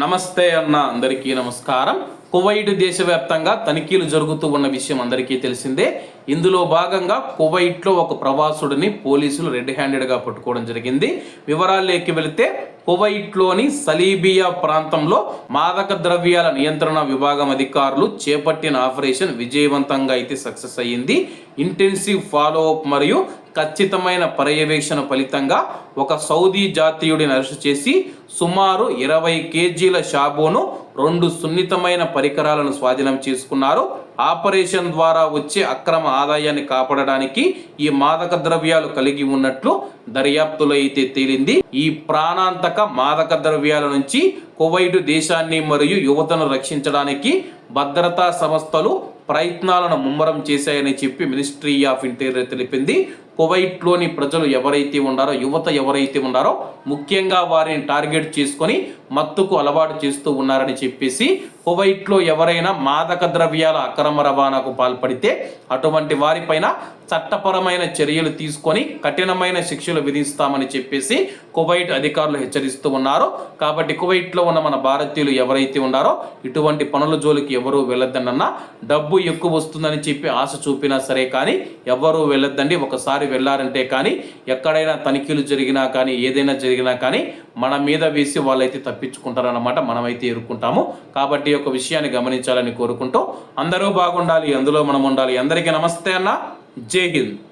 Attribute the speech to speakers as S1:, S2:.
S1: నమస్తే అన్న అందరికీ నమస్కారం. కువైట్ దేశవ్యాప్తంగా తనిఖీలు జరుగుతూ ఉన్న విషయం అందరికీ తెలిసిందే. ఇందులో భాగంగా కువైట్లో ఒక ప్రవాసుడిని పోలీసులు రెడ్ హ్యాండెడ్గా పట్టుకోవడం జరిగింది. వివరాల్లోకి వెళితే కువైట్లోని సలీబియా ప్రాంతంలో మాదక ద్రవ్యాల నియంత్రణ విభాగం అధికారులు చేపట్టిన ఆపరేషన్ విజయవంతంగా అయితే సక్సెస్ అయ్యింది. ఇంటెన్సివ్ ఫాలో అప్ మరియు ఖచ్చితమైన పర్యవేక్షణ ఫలితంగా ఒక సౌదీ జాతీయుడిని అరెస్టు చేసి సుమారు ఇరవై కేజీల షాబోను రెండు సున్నితమైన పరికరాలను స్వాధీనం చేసుకున్నారు. ఆపరేషన్ ద్వారా వచ్చే అక్రమ ఆదాయాన్ని కాపాడడానికి ఈ మాదక ద్రవ్యాలు కలిగి ఉన్నట్లు దర్యాప్తులో అయితే తేలింది. ఈ ప్రాణాంతక మాదక ద్రవ్యాల నుంచి కువైట్ దేశాన్ని మరియు యువతను రక్షించడానికి భద్రతా సంస్థలు ప్రయత్నాలను ముమ్మరం చేశాయని చెప్పి మినిస్ట్రీ ఆఫ్ ఇంటీరియర్ తెలిపింది. కువైట్లోని ప్రజలు ఎవరైతే ఉన్నారో యువత ఎవరైతే ఉన్నారో ముఖ్యంగా వారిని టార్గెట్ చేసుకొని మత్తుకు అలవాటు చేస్తూ ఉన్నారని చెప్పేసి కువైట్లో ఎవరైనా మాదక ద్రవ్యాల అక్రమ రవాణాకు పాల్పడితే అటువంటి వారిపైన చట్టపరమైన చర్యలు తీసుకొని కఠినమైన శిక్షలు విధిస్తామని చెప్పేసి కువైట్ అధికారులు హెచ్చరిస్తూ ఉన్నారు. కాబట్టి కువైట్లో ఉన్న మన భారతీయులు ఎవరైతే ఉన్నారో ఇటువంటి పనుల జోలికి ఎవరూ వెళ్ళొద్దన్న డబ్బు ఎక్కువ వస్తుందని చెప్పి ఆశ చూపినా సరే కానీ ఎవరూ వెళ్ళొద్దండి. ఒకసారి వెళ్ళారంటే కానీ ఎక్కడైనా తనిఖీలు జరిగినా కానీ ఏదైనా జరిగినా కానీ మన మీద వేసి వాళ్ళైతే తప్పించుకుంటారన్నమాట మనమైతే ఎరుక్కుంటాము. కాబట్టి ఒక యొక్క విషయాన్ని గమనించాలని కోరుకుంటూ అందరూ బాగుండాలి అందులో మనం ఉండాలి. అందరికీ నమస్తే అన్న. జై హింద్.